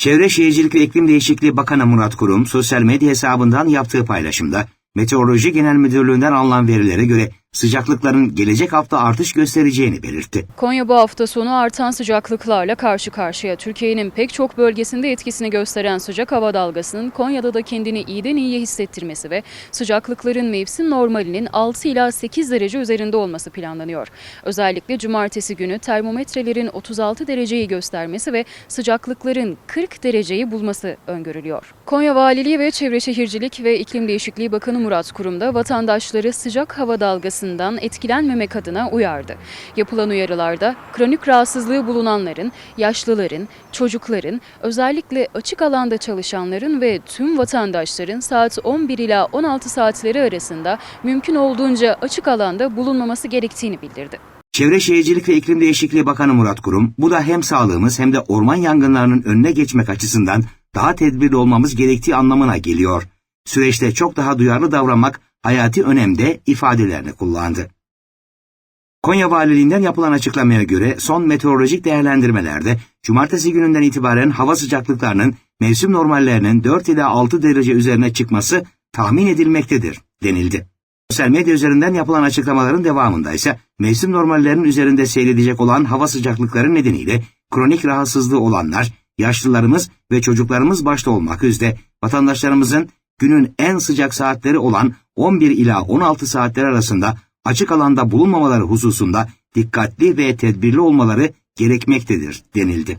Çevre Şehircilik ve İklim Değişikliği Bakanı Murat Kurum sosyal medya hesabından yaptığı paylaşımda Meteoroloji Genel Müdürlüğü'nden alınan verilere göre sıcaklıkların gelecek hafta artış göstereceğini belirtti. Konya bu hafta sonu artan sıcaklıklarla karşı karşıya. Türkiye'nin pek çok bölgesinde etkisini gösteren sıcak hava dalgasının Konya'da da kendini iyiden iyiye hissettirmesi ve sıcaklıkların mevsim normalinin 6 ila 8 derece üzerinde olması planlanıyor. Özellikle cumartesi günü termometrelerin 36 dereceyi göstermesi ve sıcaklıkların 40 dereceyi bulması öngörülüyor. Konya Valiliği ve Çevre Şehircilik ve İklim Değişikliği Bakanı Murat Kurum da vatandaşları sıcak hava dalgasından etkilenmemek adına uyardı. Yapılan uyarılarda kronik rahatsızlığı bulunanların, yaşlıların, çocukların, özellikle açık alanda çalışanların ve tüm vatandaşların saat 11 ila 16 saatleri arasında mümkün olduğunca açık alanda bulunmaması gerektiğini bildirdi. Çevre Şehircilik ve İklim Değişikliği Bakanı Murat Kurum, bu da hem sağlığımız hem de orman yangınlarının önüne geçmek açısından daha tedbirli olmamız gerektiği anlamına geliyor. Süreçte çok daha duyarlı davranmak hayati önemde ifadelerini kullandı. Konya Valiliğinden yapılan açıklamaya göre son meteorolojik değerlendirmelerde cumartesi gününden itibaren hava sıcaklıklarının mevsim normallerinin 4 ila 6 derece üzerine çıkması tahmin edilmektedir denildi. Sosyal medya üzerinden yapılan açıklamaların devamında ise mevsim normallerinin üzerinde seyredecek olan hava sıcaklıkları nedeniyle kronik rahatsızlığı olanlar, yaşlılarımız ve çocuklarımız başta olmak üzere vatandaşlarımızın günün en sıcak saatleri olan 11 ila 16 saatler arasında açık alanda bulunmamaları hususunda dikkatli ve tedbirli olmaları gerekmektedir denildi.